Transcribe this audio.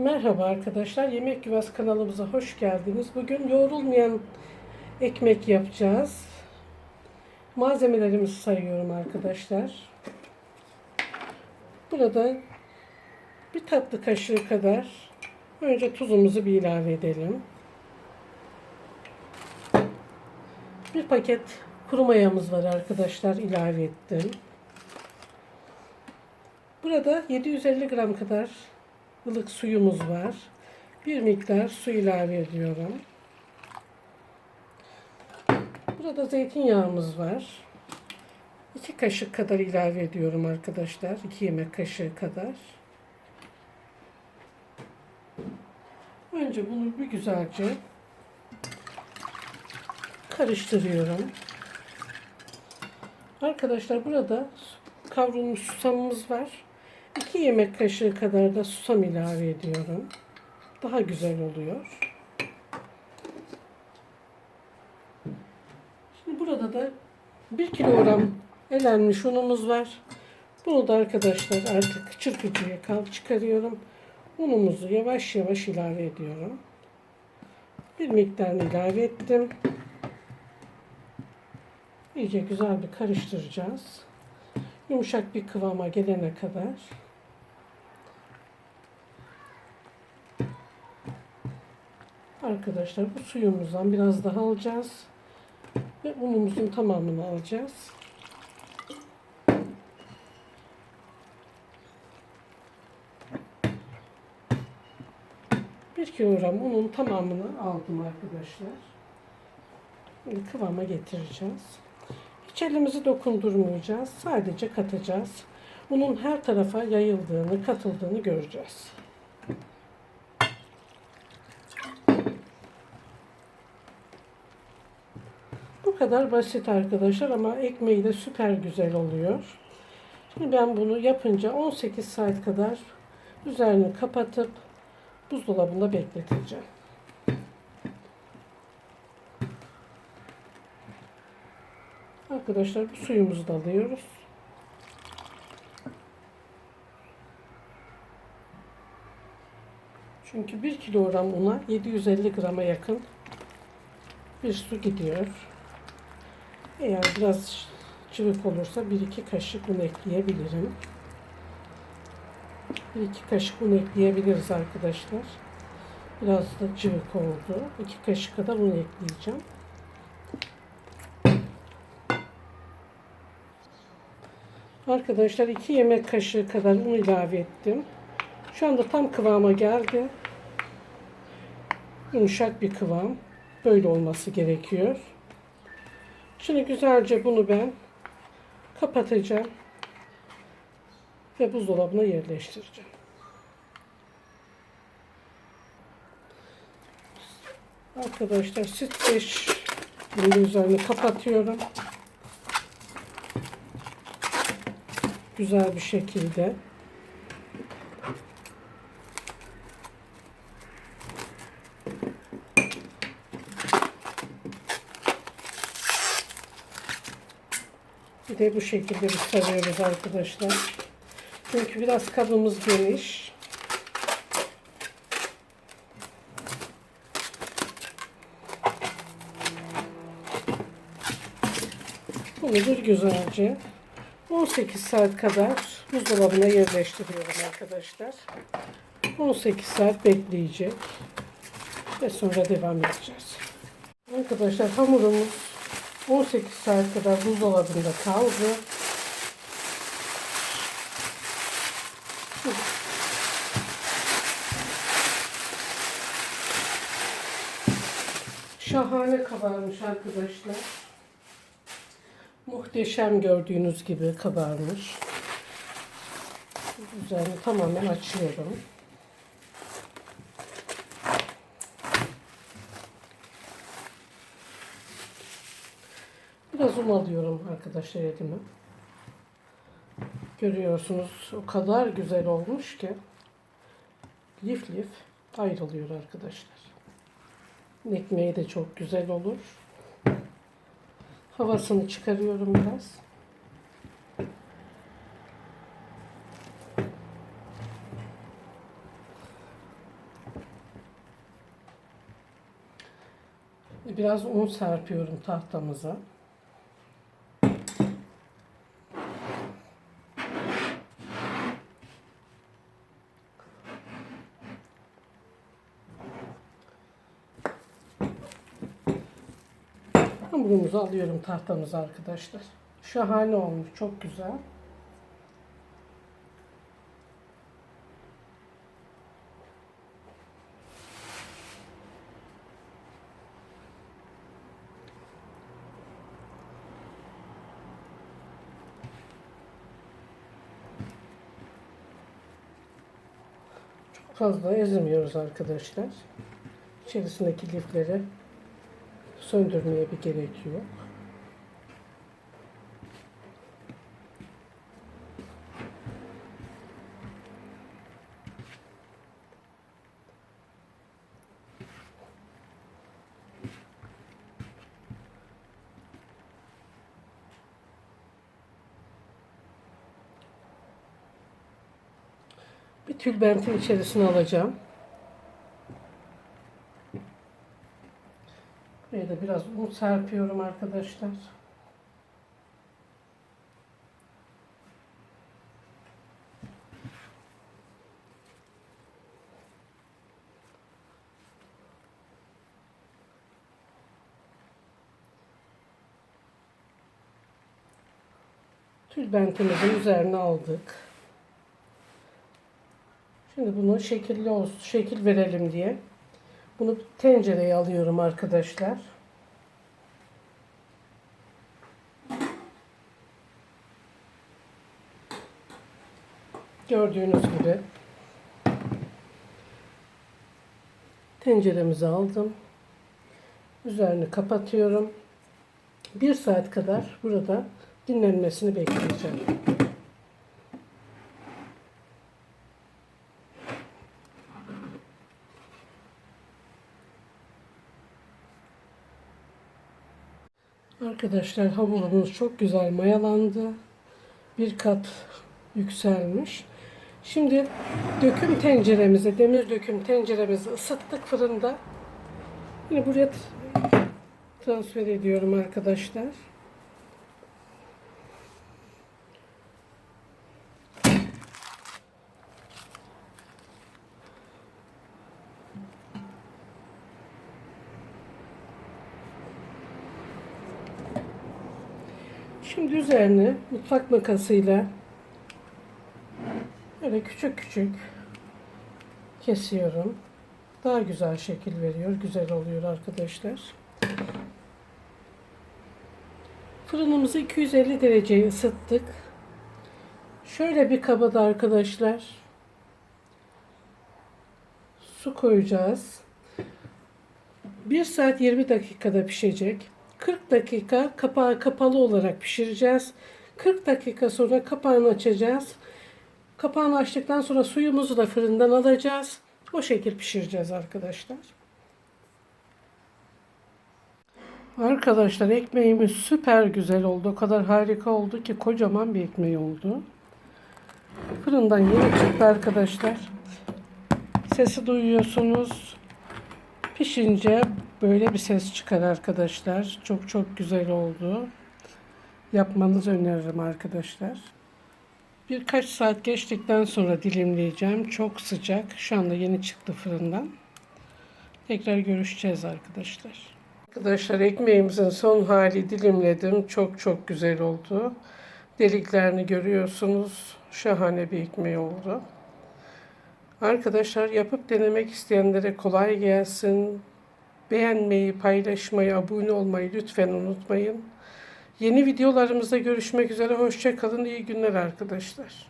Merhaba arkadaşlar, Yemek Yuvası kanalımıza hoş geldiniz. Bugün yoğrulmayan ekmek yapacağız. Malzemelerimizi sayıyorum arkadaşlar. Burada bir tatlı kaşığı kadar önce tuzumuzu bir ilave edelim. Bir paket kuru mayamız var arkadaşlar, ilave ettim. Burada 750 gram kadar ılık suyumuz var. Bir miktar su ilave ediyorum. Burada zeytinyağımız var. 2 kaşık kadar ilave ediyorum arkadaşlar. 2 yemek kaşığı kadar. Önce bunu bir güzelce karıştırıyorum. Arkadaşlar burada kavrulmuş susamımız var. 2 yemek kaşığı kadar da susam ilave ediyorum. Daha güzel oluyor. Şimdi burada da 1 kilogram elenmiş unumuz var. Bunu da arkadaşlar artık çırpıcıya kal çıkarıyorum. Unumuzu yavaş yavaş ilave ediyorum. Bir miktarını ilave ettim. İyice güzel bir karıştıracağız. Yumuşak bir kıvama gelene kadar. Arkadaşlar bu suyumuzdan biraz daha alacağız. Ve unumuzun tamamını alacağız. Bir kilogram unun tamamını aldım arkadaşlar. Şimdi kıvama getireceğiz. Hiç elimizi dokundurmayacağız. Sadece katacağız. Unun her tarafa yayıldığını, katıldığını göreceğiz. Kadar basit arkadaşlar ama ekmeği de süper güzel oluyor. Şimdi ben bunu yapınca 18 saat kadar üzerini kapatıp buzdolabında bekleteceğim. Arkadaşlar bu suyumuzu da alıyoruz. Çünkü 1 kilogram una 750 grama yakın bir su gidiyor. Eğer biraz cıvık olursa 1-2 kaşık un ekleyebilirim. 1-2 kaşık un ekleyebiliriz arkadaşlar. Biraz da cıvık oldu. 2 kaşık kadar un ekleyeceğim. Arkadaşlar 2 yemek kaşığı kadar un ilave ettim. Şu anda tam kıvama geldi. Yumuşak bir kıvam. Böyle olması gerekiyor. Şimdi güzelce bunu ben kapatacağım. Ve buzdolabına yerleştireceğim. Arkadaşlar streç bunun üzerine kapatıyorum. güzel bir şekilde. Bir de bu şekilde sarıyoruz arkadaşlar. Çünkü biraz kabımız geniş. Bunu bir güzelce 18 saat kadar buzdolabına yerleştiriyorum arkadaşlar. 18 saat bekleyecek. Ve sonra devam edeceğiz. Arkadaşlar hamurumuz 18 saat kadar buzdolabında kaldı. Şahane kabarmış arkadaşlar. Muhteşem gördüğünüz gibi kabarmış. Üzerini tamamen açıyorum. Biraz un alıyorum arkadaşlar elime. Görüyorsunuz o kadar güzel olmuş ki lif lif ayrılıyor arkadaşlar. Ekmeği de çok güzel olur. Havasını çıkarıyorum biraz. Biraz un serpiyorum tahtamıza. Hamurumuzu alıyorum tahtamıza arkadaşlar. Şahane olmuş. Çok güzel. Çok fazla ezmiyoruz arkadaşlar. İçerisindeki lifleri söndürmeye bir gerek yok. Bir tülbentin içerisine alacağım. Buraya da biraz un serpiyorum arkadaşlar. Tülbentimizi üzerine aldık. Şimdi bunu şekilli olsun, şekil verelim diye bunu tencereye alıyorum arkadaşlar. Gördüğünüz gibi tenceremizi aldım. Üzerini kapatıyorum. Bir saat kadar burada dinlenmesini bekleyeceğim. Arkadaşlar hamurumuz çok güzel mayalandı. Bir kat yükselmiş. Şimdi döküm tenceremizi, demir döküm tenceremizi ısıttık fırında. Yine buraya transfer ediyorum arkadaşlar. Şimdi üzerine mutfak makasıyla böyle küçük küçük kesiyorum. Daha güzel şekil veriyor. Güzel oluyor arkadaşlar. Fırınımızı 250 dereceye ısıttık. Şöyle bir kabada arkadaşlar su koyacağız. 1 saat 20 dakikada pişecek. 40 dakika kapağı kapalı olarak pişireceğiz. 40 dakika sonra kapağını açacağız. Kapağını açtıktan sonra suyumuzu da fırından alacağız. O şekil pişireceğiz arkadaşlar. Arkadaşlar ekmeğimiz süper güzel oldu. O kadar harika oldu ki kocaman bir ekmeği oldu. Fırından yeni çıktı arkadaşlar. Sesi duyuyorsunuz. Pişince böyle bir ses çıkar arkadaşlar. Çok çok güzel oldu. Yapmanızı öneririm arkadaşlar. Birkaç saat geçtikten sonra dilimleyeceğim. Çok sıcak. Şu anda yeni çıktı fırından. Tekrar görüşeceğiz arkadaşlar. Arkadaşlar ekmeğimizin son hali dilimledim. Çok çok güzel oldu. Deliklerini görüyorsunuz. Şahane bir ekmeği oldu. Arkadaşlar yapıp denemek isteyenlere kolay gelsin. Beğenmeyi, paylaşmayı, abone olmayı lütfen unutmayın. Yeni videolarımızda görüşmek üzere. Hoşçakalın. İyi günler arkadaşlar.